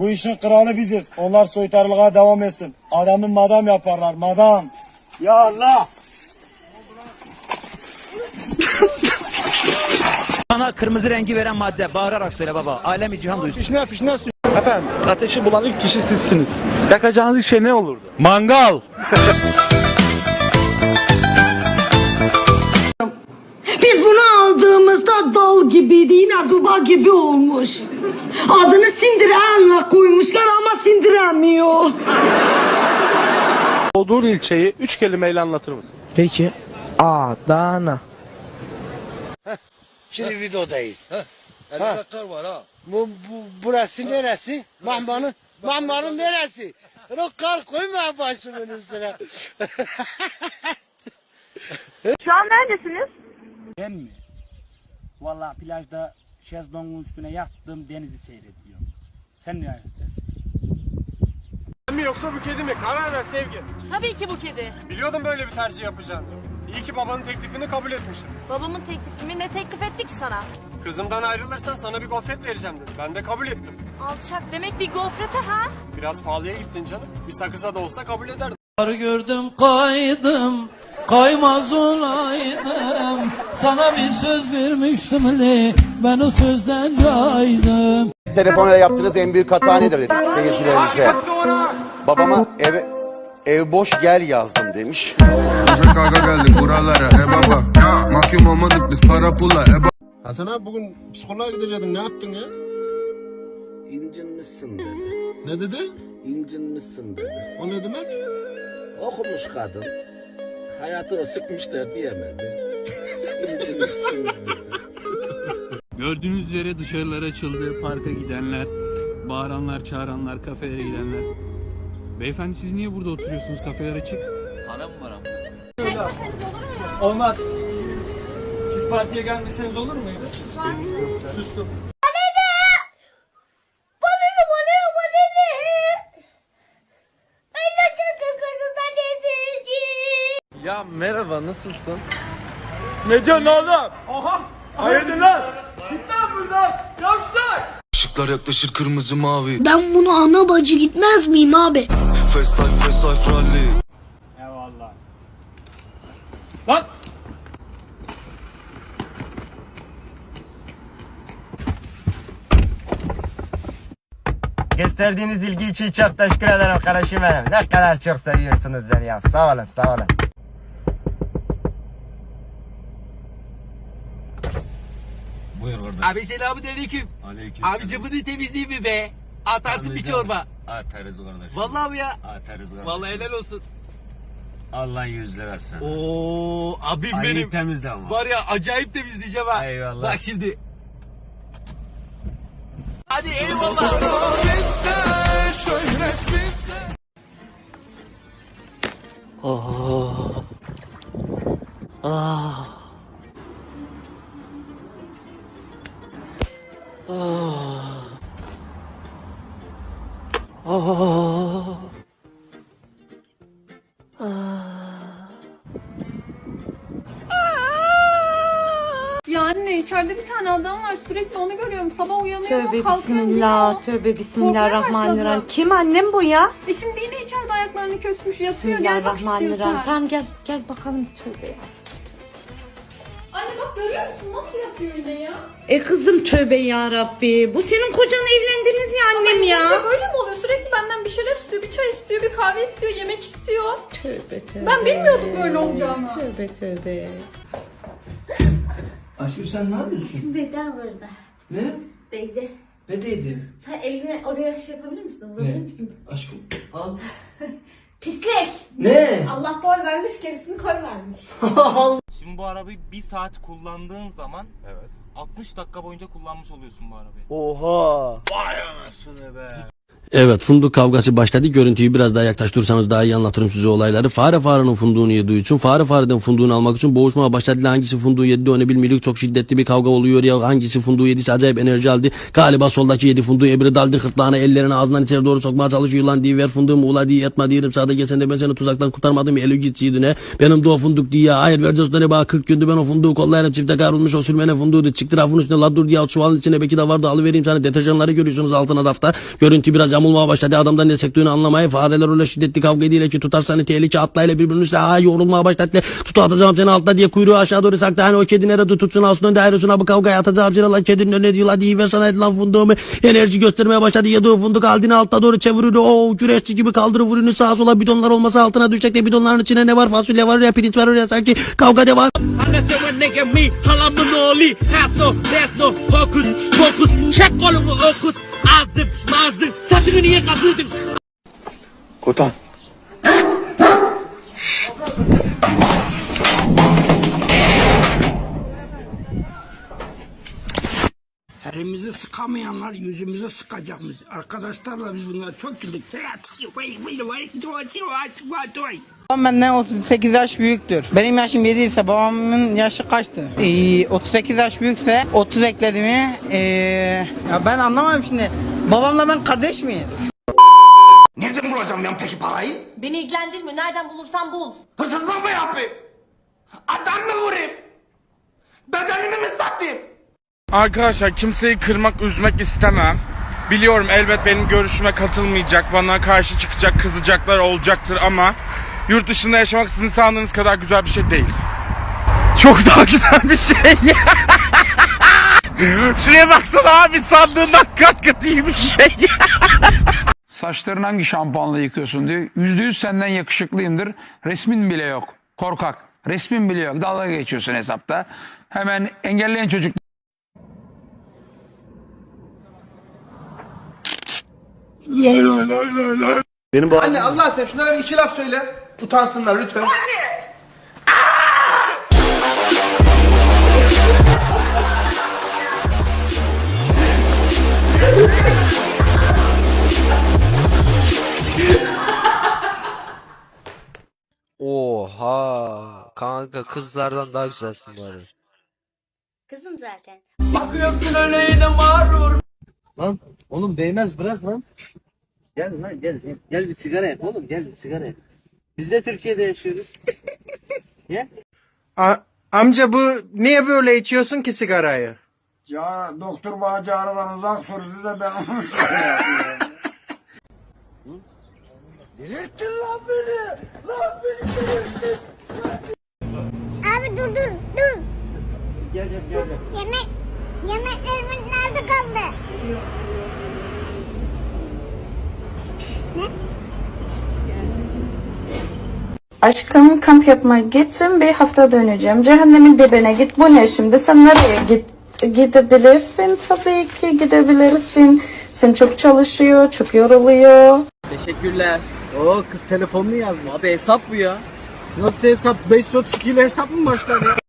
Bu işin kralı biziz. Onlar soytarılığa devam etsin. Adamı madam yaparlar madam. Ya Allah. Sana kırmızı rengi veren madde bağırarak söyle baba. Alemi cihan duysun. Fişne fişne. Efendim ateşi bulan ilk kişi sizsiniz. Yakacağınız şey ne olurdu? Mangal. Biz bunu aldığımızda dal gibiydi yine duba gibi olmuş. Adını sindirenle koymuşlar ama sindiremiyor. Doğduğun ilçeyi üç kelimeyle anlatır mısın? Peki. Adana. Şimdi videodayız. Elinde kar var ha. Bu, bu burası neresi? Mahmanın Mahmanın neresi? Kar koyma başımın üstüne. Şu an neredesiniz? Ben mi? Valla plajda şezlongun üstüne yattım denizi seyrediyorum. Sen ne dersin? mi yoksa bu kedi mi? Karar ver sevgi. Tabii ki bu kedi. Biliyordum böyle bir tercih yapacağını. İyi ki babanın teklifini kabul etmişim. Babamın teklifimi ne teklif etti ki sana? Kızımdan ayrılırsan sana bir gofret vereceğim dedi. Ben de kabul ettim. Alçak demek bir gofrete ha? Biraz pahalıya gittin canım. Bir sakıza da olsa kabul ederdim. gördüm kaydım. Kaymaz olaydım. Sana bir söz vermiştim li. Ben o sözden caydım. Telefonla yaptığınız en büyük hata nedir dedik seyircilerimize. Babama eve ev boş gel yazdım demiş. Bize kavga geldik buralara e baba Mahkum olmadık biz para pula e baba Hasan abi bugün psikoloğa gidecektin ne yaptın ya? İncinmişsin dedi. Ne dedi? İncinmişsin dedi. O ne demek? Okumuş kadın. Hayatını sıkmışlar diyemedi. Gördüğünüz üzere dışarılar açıldı. Parka gidenler, bağıranlar, çağıranlar, kafelere gidenler. Beyefendi siz niye burada oturuyorsunuz? Kafeler açık. Hanım var ama. Olmaz. Siz partiye gelmeseniz olur muydu? Sustum. Ya merhaba nasılsın? Ne diyorsun oğlum? Aha. Hayırdır lan? Git lan buradan. Yoksa. Işıklar yaklaşır kırmızı mavi Ben bunu ana bacı gitmez miyim abi? Fast life fast life rally Eyvallah. Lan! Gösterdiğiniz ilgi için çok teşekkür ederim kardeşim benim. Ne kadar çok seviyorsunuz beni ya. Sağ olun sağ olun. Abi selamun aleyküm. Aleyküm. Abi cıbını temizleyeyim mi be? Atarsın bir çorba. Atarız kardeşim. Vallahi mi ya? Atarız kardeşim. Vallahi helal olsun. Allah yüz lira sana. Oo abim Aynı benim. temizle ama. Var ya acayip temizleyeceğim ha. Eyvallah. Bak şimdi. Hadi eyvallah. Ya anne içeride bir tane adam var sürekli onu görüyorum. Sabah uyanıyorum Tövbe kalkıyorum bismillah, gidiyor. tövbe bismillahirrahmanirrahim. Kim annem bu ya? E şimdi yine içeride ayaklarını kösmüş yatıyor gel bak istiyorsan. Tamam gel, gel bakalım tövbe ya. Anne bak görüyor musun nasıl yatıyor yine ya? E kızım tövbe ya Rabbi. Bu senin kocan evlendiniz ya annem Ya ya. böyle mi oluyor? Sürekli benden bir şeyler istiyor, bir çay istiyor, bir kahve istiyor, yemek istiyor. Tövbe tövbe. Ben bilmiyordum böyle olacağını. Tövbe tövbe. Aşkım sen ne yapıyorsun? Neden burada? Ne? Değdi. Ne değdi? Sen elini oraya şey yapabilir misin? Vurabilir misin? Aşkım al. Pislik! Ne? Allah boy vermiş gerisini koy vermiş. Şimdi bu arabayı bir saat kullandığın zaman evet. 60 dakika boyunca kullanmış oluyorsun bu arabayı. Oha. Evet funduk kavgası başladı. Görüntüyü biraz daha yaklaştırırsanız daha iyi anlatırım size olayları. Fare farenin funduğunu yediği için fare fareden funduğunu almak için boğuşmaya başladı. Hangisi funduğu yedi onu bilmiyoruz. Çok şiddetli bir kavga oluyor ya. Hangisi funduğu yediyse acayip enerji aldı. Galiba soldaki yedi funduğu ebiri daldı hırtlağına ellerini ağzından içeri doğru sokmaya çalışıyor lan diye ver funduğumu ula diye etme diyelim. Sağda gelsen de ben seni tuzaktan kurtarmadım. Eli gitsiydi ne. Benim de o funduk diye. Hayır vereceğiz ne bana 40 gündür ben o funduğu kollayarak çifte kavrulmuş o sürmene funduğu. Çıktı rafın üstüne la dur diye çuvalın içine belki de vardı alıvereyim sana deterjanları görüyorsunuz altına rafta. Görüntü biraz yamulmaya başladı. Adamdan ne sektörünü anlamaya fareler öyle şiddetli kavga ediyle ki tutar seni tehlike atlayla birbirinin üstüne ha yorulmaya başladı. Tutu atacağım seni altta diye kuyruğu aşağı doğru saktı. Hani o kedi nerede tutsun aslında dairosuna bu kavgaya atacağım seni lan kedinin önüne diyor diye ver sana lan funduğumu. Enerji göstermeye başladı. Yedi funduk aldığını altta doğru çeviriyor. O güreşçi gibi kaldırır vuruyor sağa sola bidonlar olmasa altına düşecek de bidonların içine ne var fasulye var ya pirinç var ya sanki kavga devam. Annesi ve nigga me halamın oğlu Haso desno hokus pokus Çek kolumu okus Azdım mazdım Saçını niye kazıdın Kotan. Elimizi sıkamayanlar yüzümüze sıkacakmış. Arkadaşlarla biz bunlara çok güldük. Babam benden 38 yaş büyüktür. Benim yaşım 7 ise babamın yaşı kaçtı? Ee, 38 yaş büyükse 30 ekledi mi? Ee, ya ben anlamadım şimdi. Babamla ben kardeş miyiz? Nereden bulacağım ben peki parayı? Beni ilgilendirmiyor. Nereden bulursan bul. Hırsızlık mı yapayım? Adam mı vurayım? Bedenimi mi satayım? Arkadaşlar kimseyi kırmak, üzmek istemem. Biliyorum elbet benim görüşüme katılmayacak, bana karşı çıkacak, kızacaklar olacaktır ama yurt dışında yaşamak sizin sandığınız kadar güzel bir şey değil. Çok daha güzel bir şey. Şuraya baksana abi sandığından kat kat iyi bir şey. Saçlarını hangi şampuanla yıkıyorsun diyor. Yüzde yüz senden yakışıklıyımdır. Resmin bile yok. Korkak. Resmin bile yok. Dalga geçiyorsun hesapta. Hemen engelleyen çocuk Anne Allah aşkına şunlara bir iki laf söyle. Utansınlar lütfen. Oha kanka kızlardan daha güzelsin bu arada. Kızım zaten. Bakıyorsun öyle mağrur Lan oğlum değmez bırak lan. Gel lan gel gel. Gel bir sigara yak oğlum gel bir sigara yak. Biz de Türkiye'de yaşıyoruz. gel. amca bu niye böyle içiyorsun ki sigarayı? Ya doktor bağcı aradan uzak sürdü de ben onu Abi dur dur dur. Gel gel gel. gel. Yemek yemeklerimiz nerede kaldı? Aşkım kamp yapmaya gittim bir hafta döneceğim. Cehennemin dibine git. Bu ne şimdi? Sen nereye git? Gidebilirsin tabii ki gidebilirsin. Sen çok çalışıyor, çok yoruluyor. Teşekkürler. Oo kız telefonunu yazmış. Abi hesap bu ya. Nasıl hesap? 532 ile hesap mı başlar ya?